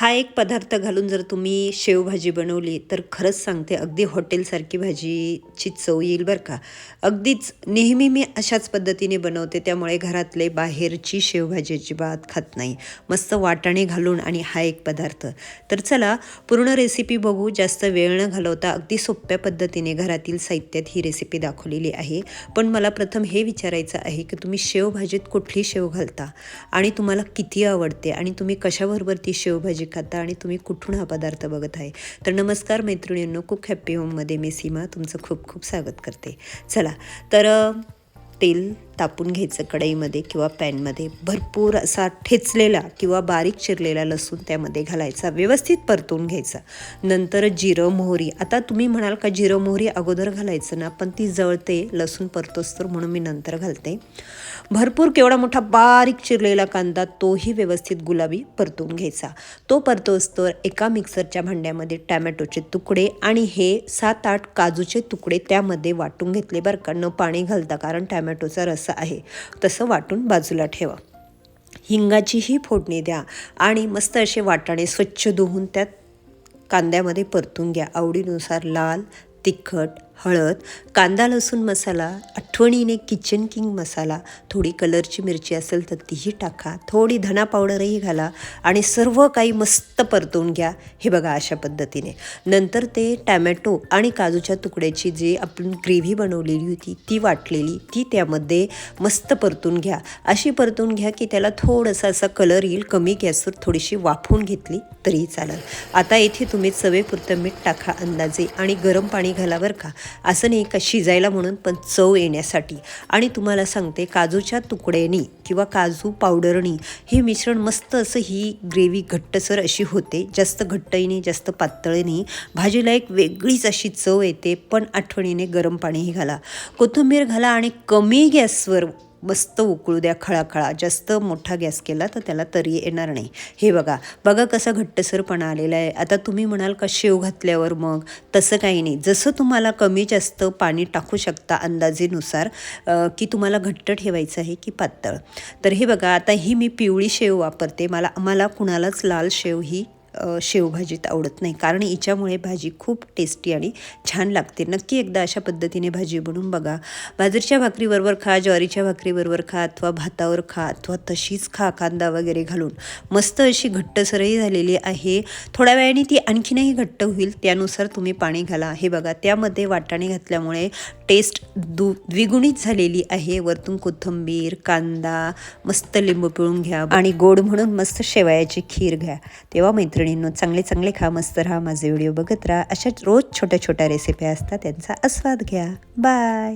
हा एक पदार्थ घालून जर तुम्ही शेवभाजी बनवली तर खरंच सांगते अगदी हॉटेलसारखी भाजीची चव येईल बरं का. अगदीच नेहमी मी अशाच पद्धतीने बनवते त्यामुळे घरातले बाहेरची शेवभाजी अजिबात खात नाही. मस्त वाटाणे घालून आणि हा एक पदार्थ. तर चला पूर्ण रेसिपी बघू. जास्त वेळ न घालवता अगदी सोप्या पद्धतीने घरातील साहित्यात ही रेसिपी दाखवलेली आहे. पण मला प्रथम हे विचारायचं आहे की तुम्ही शेवभाजीत कुठली शेव घालता? आणि तुम्हाला किती आवडते? आणि तुम्ही कशाबरोबर ती शेवभाजी खाता आणि तुम्ही कुठून हा पदार्थ बघत आहे? तर नमस्कार मैत्रिणींनो कुक हॅप्पी होममध्ये मी सीमा तुमचं खूप खूप स्वागत करते. चला तर तेल तापून घ्यायचं कढईमध्ये किंवा पॅनमध्ये. भरपूर असा ठेचलेला किंवा बारीक चिरलेला लसूण त्यामध्ये घालायचा. व्यवस्थित परतून घ्यायचा. नंतर जिरं मोहरी. आता तुम्ही म्हणाल का जिरं मोहरी अगोदर घालायचं ना पण ती जळते लसूण परतोस तर म्हणून मी नंतर घालते. भरपूर केवढा मोठा बारीक चिरलेला कांदा तोही व्यवस्थित गुलाबी परतून घ्यायचा. तो परतोस तर एका मिक्सरच्या भांड्यामध्ये टॅमॅटोचे तुकडे आणि हे सात आठ काजूचे तुकडे त्यामध्ये वाटून घेतले बरं का. न पाणी घालता कारण टॅमॅटोचा रस रस्सा आहे. तसं वाटून बाजूला ठेवा. हिंगाचीही फोडणी द्या आणि मस्त असे वाटाणे स्वच्छ धुवून त्यात कांद्यामध्ये परतून घ्या. आवडीनुसार लाल तिखट हळद कांदा लसूण मसाला आठवणीने किचन किंग मसाला थोडी कलरची मिरची असेल तर तीही टाका थोडी धना पावडरही घाला आणि सर्व काही मस्त परतून घ्या हे बघा अशा पद्धतीने. नंतर ते टॅमॅटो आणि काजूच्या तुकड्याची जी आपण ग्रेव्ही बनवलेली होती ती वाटलेली ती त्यामध्ये मस्त परतून घ्या. अशी परतून घ्या की त्याला थोडासा असा कलर येईल कमी गॅसवर थोडीशी वाफवून घेतली तरीही चालेल. आता येथे तुम्ही चवेपुरतं मीठ टाका अंदाजे आणि गरम पाणी घाला बरं का. असं नाही का शिजायला म्हणून पण चव येण्यासाठी आणि तुम्हाला सांगते काजूच्या तुकड्यानी किंवा काजू पावडरनी हे मिश्रण मस्त असं ही ग्रेव्ही घट्टसर अशी होते. जास्त घट्टईने जास्त पातळीने. भाजीला एक वेगळीच अशी चव येते पण आठवणीने गरम पाणीही घाला. कोथिंबीर घाला आणि कमी गॅसवर मस्त उकळू द्या खळाखळा. जास्त मोठा गॅस केला तर त्याला तरी येणार नाही. हे बघा बघा कसा घट्टसरपणा आलेला आहे. आता तुम्ही म्हणाल का शेव घातल्यावर मग? तसं काही नाही. जसं तुम्हाला कमी जास्त पाणी टाकू शकता अंदाजेनुसार की तुम्हाला घट्ट ठेवायचं आहे की पातळ. तर हे बघा आता ही मी पिवळी शेव वापरते. मला मला कुणालाच लाल शेव ही शेवभाजीत आवडत नाही. कारण हिच्यामुळे भाजी खूप टेस्टी आणि छान लागते. नक्की एकदा अशा पद्धतीने भाजी बनवून बघा. बाजरीच्या भाकरीबरोबर खा ज्वारीच्या भाकरीबरोबर खा अथवा भातावर खा अथवा तशीच खा कांदा वगैरे घालून. मस्त अशी घट्टसरही झालेली आहे. थोड्या वेळाने ती आणखीनही घट्ट होईल. त्यानुसार तुम्ही पाणी घाला. हे बघा त्यामध्ये वाटाणे घातल्यामुळे टेस्ट दु द्विगुणित झालेली आहे. वरतून कोथिंबीर कांदा मस्त लिंबू पिळून घ्या. आणि गोड म्हणून मस्त शेवयाची खीर घ्या. तेव्हा मैत्रिणी मैत्रिणींनो चांगले चांगले खा मस्त राहा माझे व्हिडिओ बघत राहा. अशा रोज छोट्या छोट्या रेसिपी असतात त्यांचा आस्वाद घ्या. बाय